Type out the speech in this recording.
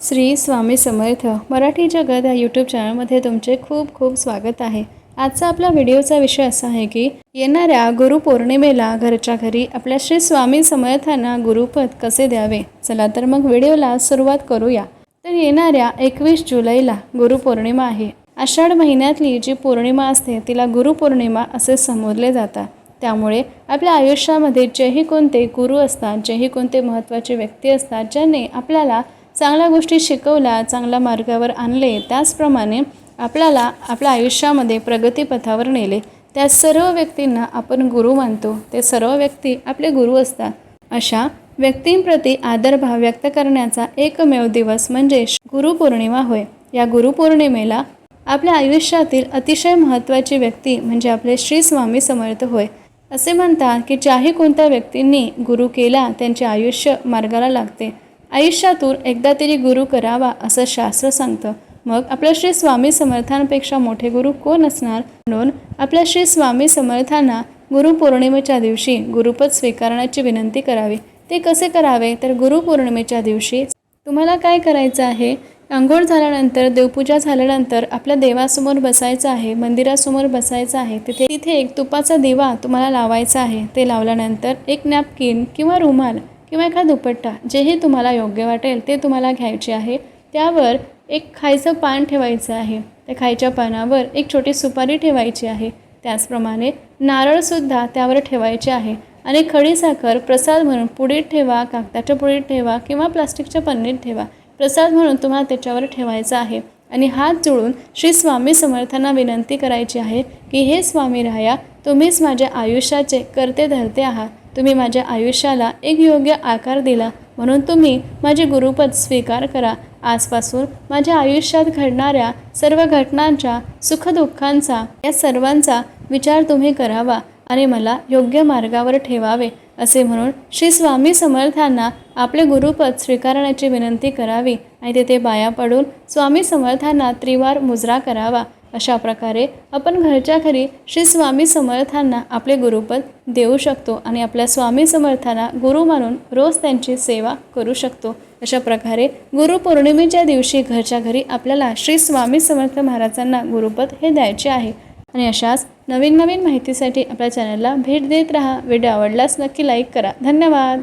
श्री स्वामी समर्थ मराठी जगत या यूट्यूब चॅनलमध्ये तुमचे खूप खूप स्वागत आहे. आजचा आपला व्हिडिओचा विषय असा आहे की येणाऱ्या गुरुपौर्णिमेला घरच्या घरी आपल्या श्री स्वामी समर्थांना गुरुपद कसे द्यावे? चला तर मग व्हिडिओला सुरुवात करूया. तर येणाऱ्या एकवीस जुलैला गुरुपौर्णिमा आहे. आषाढ महिन्यातली जी पौर्णिमा असते तिला गुरुपौर्णिमा असे संबोधले जातात. त्यामुळे आपल्या आयुष्यामध्ये जेही कोणते गुरु असतात जेही कोणते महत्त्वाचे व्यक्ती असतात ज्यांनी आपल्याला चांगल्या गोष्टी शिकवल्या चांगल्या मार्गावर आणले त्याचप्रमाणे आपल्याला आपल्या आयुष्यामध्ये प्रगतीपथावर नेले. त्या सर्व व्यक्तींना आपण गुरु मानतो. ते सर्व व्यक्ती आपले गुरु असतात. अशा व्यक्तींप्रती आदरभाव व्यक्त करण्याचा एकमेव दिवस म्हणजे गुरुपौर्णिमा होय. या गुरुपौर्णिमेला आपल्या आयुष्यातील अतिशय महत्त्वाची व्यक्ती म्हणजे आपले श्री स्वामी समर्थ होय. असे म्हणतात की ज्याही कोणत्या व्यक्तींनी गुरु केला त्यांचे आयुष्य मार्गाला लागते. आयुष्यातून एकदा तरी गुरु करावा असं शास्त्र सांगतं. मग आपल्या श्री स्वामी समर्थांपेक्षा मोठे गुरु कोण असणार? म्हणून आपल्या श्री स्वामी समर्थांना गुरुपौर्णिमेच्या दिवशी गुरुपद स्वीकारण्याची विनंती करावी. ते कसे करावे? तर गुरुपौर्णिमेच्या दिवशी तुम्हाला काय करायचं आहे? आंघोळ झाल्यानंतर देवपूजा झाल्यानंतर आपल्या देवासमोर बसायचं आहे मंदिरासमोर बसायचं आहे. तिथे तिथे एक तुपाचा दिवा तुम्हाला लावायचा आहे. ते लावल्यानंतर एक नॅपकिन किंवा रुमाल किंवा एखादा दुपट्टा जेही तुम्हाला योग्य वाटेल ते तुम्हाला घ्यायचे आहे. त्यावर एक खायचं पान ठेवायचं आहे. त्या खायच्या पानावर एक छोटी सुपारी ठेवायची आहे. त्याचप्रमाणे नारळसुद्धा त्यावर ठेवायचे आहे. आणि खडीसाखर प्रसाद म्हणून पुडीत ठेवा कागदाच्या पुडीत ठेवा किंवा प्लास्टिकच्या पन्नीत ठेवा. प्रसाद म्हणून तुम्हाला त्याच्यावर ठेवायचा आहे. आणि हात जोडून श्री स्वामी समर्थांना विनंती करायची आहे की हे स्वामी राया तुम्हीच माझ्या आयुष्याचे करते धरते आहात. तुम्ही माझ्या आयुष्याला एक योग्य आकार दिला म्हणून तुम्ही माझे गुरुपद स्वीकार करा. आजपासून माझ्या आयुष्यात घडणाऱ्या सर्व घटनांच्या सुखदुःखांचा या सर्वांचा विचार तुम्ही करावा आणि मला योग्य मार्गावर ठेवावे असे म्हणून श्री स्वामी समर्थांना आपले गुरुपद स्वीकारण्याची विनंती करावी आणि तेथे बाया पडून स्वामी समर्थांना त्रिवार मुजरा करावा. अशा प्रकारे आपण घरच्या घरी श्री स्वामी समर्थांना आपले गुरुपद देऊ शकतो आणि आपल्या स्वामी समर्थांना गुरु मानून रोज त्यांची सेवा करू शकतो. अशा प्रकारे गुरुपौर्णिमेच्या दिवशी घरच्या घरी आपल्याला श्री स्वामी समर्थ महाराजांना गुरुपद हे द्यायचे आहे. आणि अशाच नवीन नवीन माहितीसाठी आपल्या चॅनलला भेट देत राहा. व्हिडिओ आवडल्यास नक्की लाईक करा. धन्यवाद!